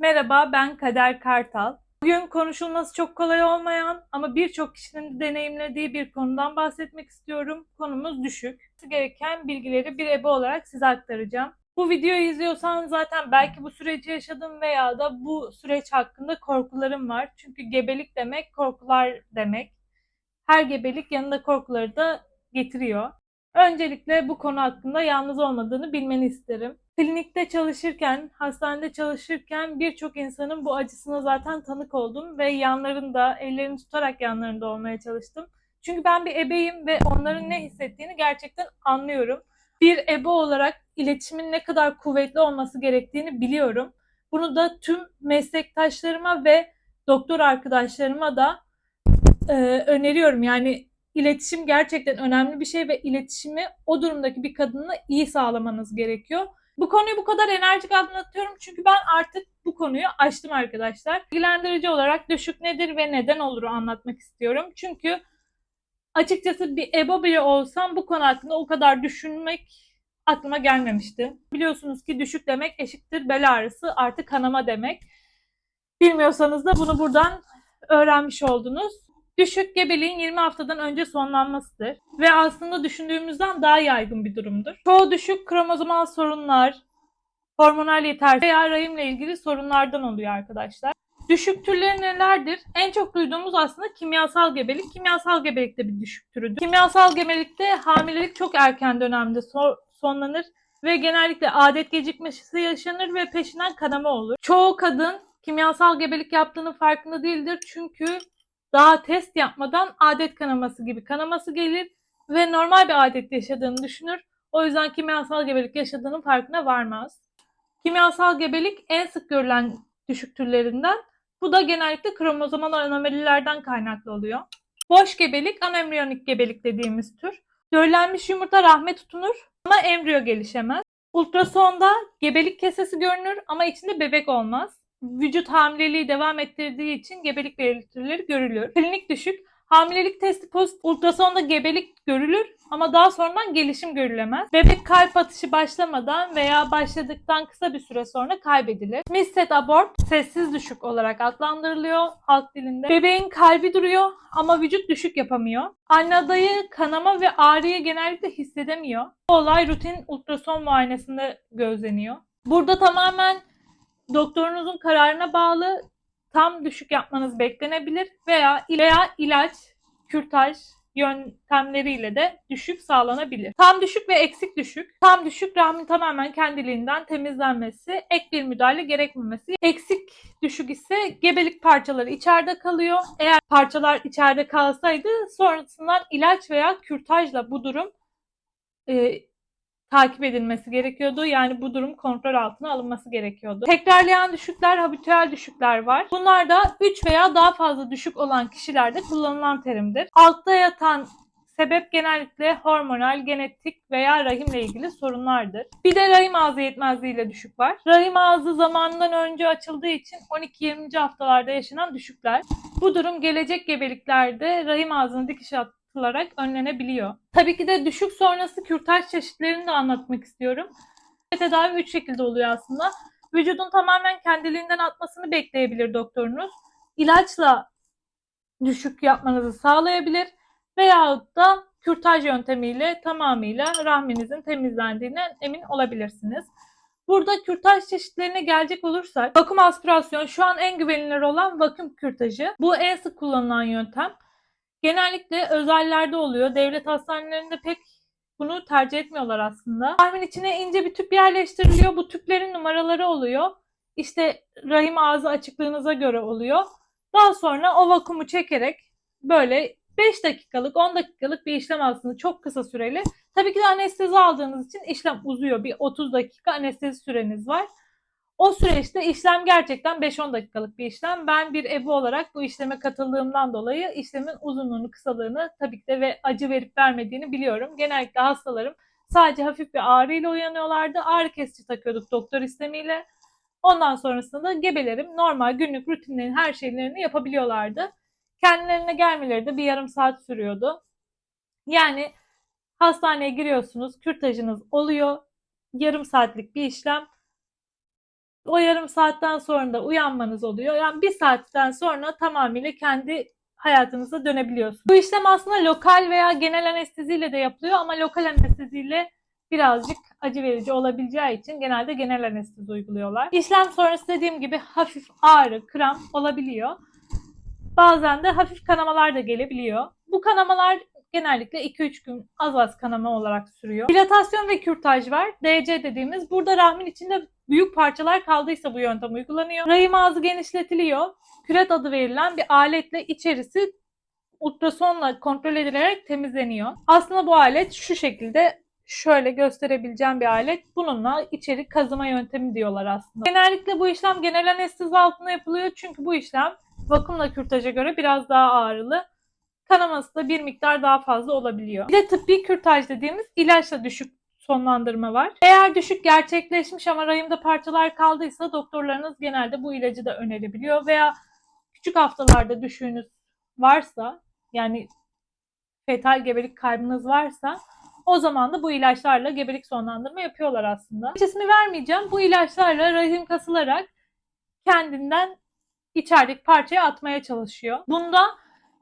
Merhaba, ben Kader Kartal. Bugün konuşulması çok kolay olmayan ama birçok kişinin deneyimlediği bir konudan bahsetmek istiyorum. Konumuz düşük. Gereken bilgileri bir ebe olarak size aktaracağım. Bu videoyu izliyorsan zaten belki bu süreci yaşadım veya da bu süreç hakkında korkularım var. Çünkü gebelik demek korkular demek. Her gebelik yanında korkuları da getiriyor. Öncelikle bu konu hakkında yalnız olmadığını bilmeni isterim. Klinikte çalışırken, hastanede çalışırken birçok insanın bu acısına zaten tanık oldum ve yanlarında, ellerini tutarak yanlarında olmaya çalıştım. Çünkü ben bir ebeyim ve onların ne hissettiğini gerçekten anlıyorum. Bir ebe olarak iletişimin ne kadar kuvvetli olması gerektiğini biliyorum. Bunu da tüm meslektaşlarıma ve doktor arkadaşlarıma da e, öneriyorum. Yani iletişim gerçekten önemli bir şey ve iletişimi o durumdaki bir kadınla iyi sağlamanız gerekiyor. Bu konuyu bu kadar enerjik anlatıyorum çünkü ben artık bu konuyu açtım arkadaşlar. Bilgilendirici olarak düşük nedir ve neden olur anlatmak istiyorum. Çünkü açıkçası bir EBO biri olsam bu konu hakkında o kadar düşünmek aklıma gelmemişti. Biliyorsunuz ki düşük demek eşittir bel ağrısı artı kanama demek. Bilmiyorsanız da bunu buradan öğrenmiş oldunuz. Düşük gebeliğin 20 haftadan önce sonlanmasıdır ve aslında düşündüğümüzden daha yaygın bir durumdur. Çoğu düşük kromozomal sorunlar, hormonal yetersizlik veya rahimle ilgili sorunlardan oluyor arkadaşlar. Düşük türleri nelerdir? En çok duyduğumuz aslında kimyasal gebelik. Kimyasal gebelik de bir düşük türüdür. Kimyasal gebelikte hamilelik çok erken dönemde so- sonlanır ve genellikle adet gecikmesi yaşanır ve peşinden kanama olur. Çoğu kadın kimyasal gebelik yaptığının farkında değildir çünkü daha test yapmadan adet kanaması gibi kanaması gelir ve normal bir adet yaşadığını düşünür. O yüzden kimyasal gebelik yaşadığının farkına varmaz. Kimyasal gebelik en sık görülen düşük türlerinden. Bu da genellikle kromozomal anomalilerden kaynaklı oluyor. Boş gebelik, anembriyonik gebelik dediğimiz tür. Döllenmiş yumurta rahme tutunur ama embriyo gelişemez. Ultrasonda gebelik kesesi görünür ama içinde bebek olmaz vücut hamileliği devam ettirdiği için gebelik belirtileri görülür. Klinik düşük, hamilelik testi pozitif, ultrasonda gebelik görülür ama daha sonradan gelişim görülemez. Bebek kalp atışı başlamadan veya başladıktan kısa bir süre sonra kaybedilir. Misset abort sessiz düşük olarak adlandırılıyor halk dilinde. Bebeğin kalbi duruyor ama vücut düşük yapamıyor. Anne adayı kanama ve ağrıyı genellikle hissedemiyor. Bu olay rutin ultrason muayenesinde gözleniyor. Burada tamamen doktorunuzun kararına bağlı tam düşük yapmanız beklenebilir veya veya ilaç, kürtaj yöntemleriyle de düşük sağlanabilir. Tam düşük ve eksik düşük. Tam düşük rahmin tamamen kendiliğinden temizlenmesi, ek bir müdahale gerekmemesi. Eksik düşük ise gebelik parçaları içeride kalıyor. Eğer parçalar içeride kalsaydı sonrasından ilaç veya kürtajla bu durum e, takip edilmesi gerekiyordu. Yani bu durum kontrol altına alınması gerekiyordu. Tekrarlayan düşükler, habitüel düşükler var. Bunlar da 3 veya daha fazla düşük olan kişilerde kullanılan terimdir. Altta yatan sebep genellikle hormonal, genetik veya rahimle ilgili sorunlardır. Bir de rahim ağzı yetmezliğiyle düşük var. Rahim ağzı zamanından önce açıldığı için 12-20. haftalarda yaşanan düşükler. Bu durum gelecek gebeliklerde rahim ağzını dikiş atılarak önlenebiliyor. Tabii ki de düşük sonrası kürtaj çeşitlerini de anlatmak istiyorum. Tedavi 3 şekilde oluyor aslında. Vücudun tamamen kendiliğinden atmasını bekleyebilir doktorunuz. İlaçla düşük yapmanızı sağlayabilir veyahut da kürtaj yöntemiyle tamamıyla rahminizin temizlendiğinden emin olabilirsiniz. Burada kürtaj çeşitlerine gelecek olursak vakum aspirasyon şu an en güvenilir olan vakum kürtajı. Bu en sık kullanılan yöntem. Genellikle özellerde oluyor. Devlet hastanelerinde pek bunu tercih etmiyorlar aslında. Rahmin içine ince bir tüp yerleştiriliyor. Bu tüplerin numaraları oluyor. İşte rahim ağzı açıklığınıza göre oluyor. Daha sonra o vakumu çekerek böyle 5 dakikalık 10 dakikalık bir işlem aslında çok kısa süreli. Tabii ki de anestezi aldığınız için işlem uzuyor. Bir 30 dakika anestezi süreniz var. O süreçte işlem gerçekten 5-10 dakikalık bir işlem. Ben bir ebe olarak bu işleme katıldığımdan dolayı işlemin uzunluğunu, kısalığını tabii ki de ve acı verip vermediğini biliyorum. Genellikle hastalarım sadece hafif bir ağrıyla uyanıyorlardı. Ağrı kesici takıyorduk doktor istemiyle. Ondan sonrasında da gebelerim normal günlük rutinlerin her şeylerini yapabiliyorlardı. Kendilerine gelmeleri de bir yarım saat sürüyordu. Yani hastaneye giriyorsunuz, kürtajınız oluyor. Yarım saatlik bir işlem O yarım saatten sonra da uyanmanız oluyor. Yani bir saatten sonra tamamıyla kendi hayatınıza dönebiliyorsunuz. Bu işlem aslında lokal veya genel anesteziyle de yapılıyor ama lokal anesteziyle birazcık acı verici olabileceği için genelde genel anestezi uyguluyorlar. İşlem sonrası dediğim gibi hafif ağrı, kramp olabiliyor. Bazen de hafif kanamalar da gelebiliyor. Bu kanamalar genellikle 2-3 gün az az kanama olarak sürüyor. Dilatasyon ve kürtaj var. DC dediğimiz. Burada rahmin içinde büyük parçalar kaldıysa bu yöntem uygulanıyor. Rahim ağzı genişletiliyor. Küret adı verilen bir aletle içerisi ultrasonla kontrol edilerek temizleniyor. Aslında bu alet şu şekilde şöyle gösterebileceğim bir alet. Bununla içeri kazıma yöntemi diyorlar aslında. Genellikle bu işlem genel anestezi altında yapılıyor çünkü bu işlem vakumla kürtaja göre biraz daha ağrılı. Kanaması da bir miktar daha fazla olabiliyor. Bir de tıbbi kürtaj dediğimiz ilaçla düşük sonlandırma var. Eğer düşük gerçekleşmiş ama rahimde parçalar kaldıysa doktorlarınız genelde bu ilacı da önerebiliyor veya küçük haftalarda düşüğünüz varsa yani fetal gebelik kaybınız varsa o zaman da bu ilaçlarla gebelik sonlandırma yapıyorlar aslında. Hiç ismi vermeyeceğim. Bu ilaçlarla rahim kasılarak kendinden içerideki parçayı atmaya çalışıyor. Bunda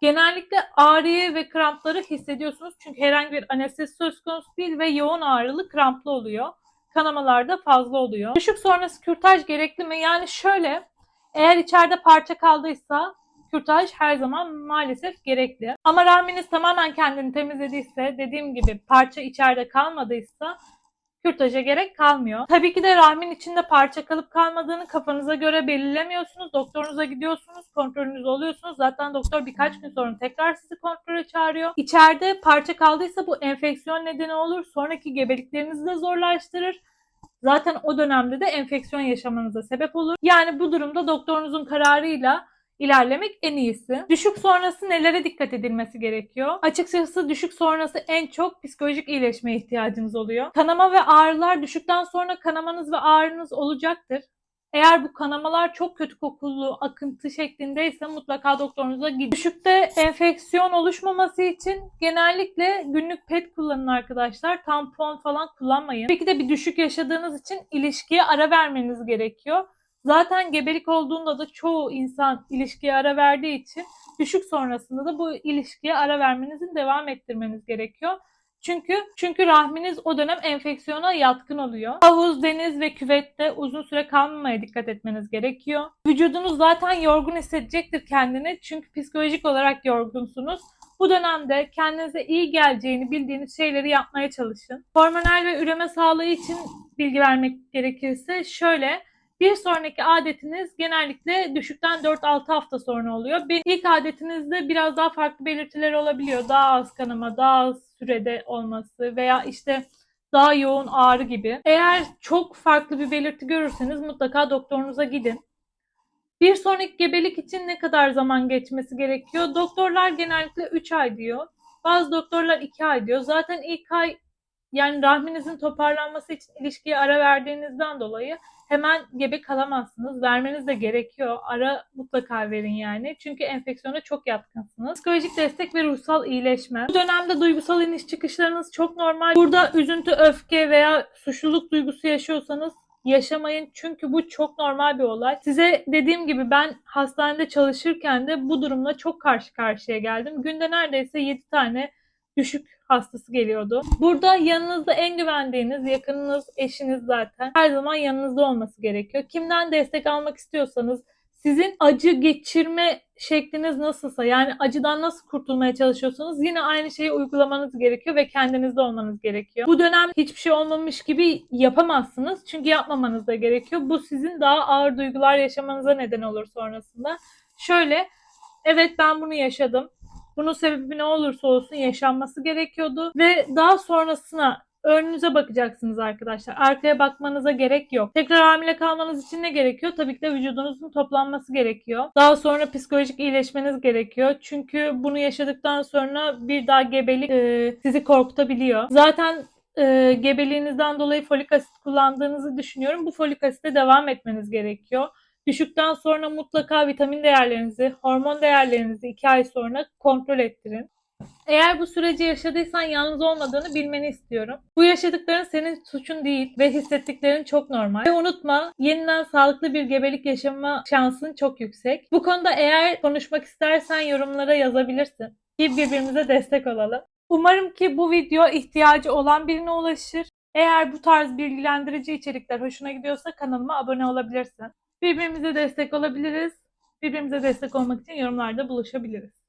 genellikle ağrıyı ve krampları hissediyorsunuz. Çünkü herhangi bir anestezi söz konusu değil ve yoğun ağrılı kramplı oluyor. Kanamalar da fazla oluyor. Düşük sonrası kürtaj gerekli mi? Yani şöyle eğer içeride parça kaldıysa kürtaj her zaman maalesef gerekli. Ama rahminiz tamamen kendini temizlediyse, dediğim gibi parça içeride kalmadıysa kürtaja gerek kalmıyor. Tabii ki de rahmin içinde parça kalıp kalmadığını kafanıza göre belirlemiyorsunuz. Doktorunuza gidiyorsunuz, kontrolünüz oluyorsunuz. Zaten doktor birkaç gün sonra tekrar sizi kontrole çağırıyor. İçeride parça kaldıysa bu enfeksiyon nedeni olur. Sonraki gebeliklerinizi de zorlaştırır. Zaten o dönemde de enfeksiyon yaşamanıza sebep olur. Yani bu durumda doktorunuzun kararıyla ilerlemek en iyisi. Düşük sonrası nelere dikkat edilmesi gerekiyor? Açıkçası düşük sonrası en çok psikolojik iyileşmeye ihtiyacınız oluyor. Kanama ve ağrılar düşükten sonra kanamanız ve ağrınız olacaktır. Eğer bu kanamalar çok kötü kokulu, akıntı şeklindeyse mutlaka doktorunuza gidin. Düşükte enfeksiyon oluşmaması için genellikle günlük pet kullanın arkadaşlar. Tampon falan kullanmayın. Peki de bir düşük yaşadığınız için ilişkiye ara vermeniz gerekiyor. Zaten gebelik olduğunda da çoğu insan ilişkiye ara verdiği için düşük sonrasında da bu ilişkiye ara vermenizin devam ettirmeniz gerekiyor. Çünkü çünkü rahminiz o dönem enfeksiyona yatkın oluyor. Havuz, deniz ve küvette uzun süre kalmamaya dikkat etmeniz gerekiyor. Vücudunuz zaten yorgun hissedecektir kendini çünkü psikolojik olarak yorgunsunuz. Bu dönemde kendinize iyi geleceğini bildiğiniz şeyleri yapmaya çalışın. Hormonal ve üreme sağlığı için bilgi vermek gerekirse şöyle bir sonraki adetiniz genellikle düşükten 4-6 hafta sonra oluyor. Bir ilk adetinizde biraz daha farklı belirtiler olabiliyor. Daha az kanama, daha az sürede olması veya işte daha yoğun ağrı gibi. Eğer çok farklı bir belirti görürseniz mutlaka doktorunuza gidin. Bir sonraki gebelik için ne kadar zaman geçmesi gerekiyor? Doktorlar genellikle 3 ay diyor. Bazı doktorlar 2 ay diyor. Zaten ilk ay yani rahminizin toparlanması için ilişkiye ara verdiğinizden dolayı hemen gebe kalamazsınız. Vermeniz de gerekiyor. Ara mutlaka verin yani. Çünkü enfeksiyona çok yatkınsınız. Psikolojik destek ve ruhsal iyileşme. Bu dönemde duygusal iniş çıkışlarınız çok normal. Burada üzüntü, öfke veya suçluluk duygusu yaşıyorsanız yaşamayın. Çünkü bu çok normal bir olay. Size dediğim gibi ben hastanede çalışırken de bu durumla çok karşı karşıya geldim. Günde neredeyse 7 tane düşük hastası geliyordu. Burada yanınızda en güvendiğiniz yakınınız, eşiniz zaten her zaman yanınızda olması gerekiyor. Kimden destek almak istiyorsanız sizin acı geçirme şekliniz nasılsa yani acıdan nasıl kurtulmaya çalışıyorsanız yine aynı şeyi uygulamanız gerekiyor ve kendinizde olmanız gerekiyor. Bu dönem hiçbir şey olmamış gibi yapamazsınız çünkü yapmamanız da gerekiyor. Bu sizin daha ağır duygular yaşamanıza neden olur sonrasında. Şöyle evet ben bunu yaşadım. Bunun sebebi ne olursa olsun yaşanması gerekiyordu ve daha sonrasına önünüze bakacaksınız arkadaşlar. Arkaya bakmanıza gerek yok. Tekrar hamile kalmanız için ne gerekiyor? Tabii ki de vücudunuzun toplanması gerekiyor. Daha sonra psikolojik iyileşmeniz gerekiyor. Çünkü bunu yaşadıktan sonra bir daha gebelik e, sizi korkutabiliyor. Zaten e, gebeliğinizden dolayı folik asit kullandığınızı düşünüyorum. Bu folik asite devam etmeniz gerekiyor. Düşükten sonra mutlaka vitamin değerlerinizi, hormon değerlerinizi 2 ay sonra kontrol ettirin. Eğer bu süreci yaşadıysan yalnız olmadığını bilmeni istiyorum. Bu yaşadıkların senin suçun değil ve hissettiklerin çok normal. Ve unutma yeniden sağlıklı bir gebelik yaşama şansın çok yüksek. Bu konuda eğer konuşmak istersen yorumlara yazabilirsin. Ki birbirimize destek olalım. Umarım ki bu video ihtiyacı olan birine ulaşır. Eğer bu tarz bilgilendirici içerikler hoşuna gidiyorsa kanalıma abone olabilirsin. Birbirimize destek olabiliriz. Birbirimize destek olmak için yorumlarda buluşabiliriz.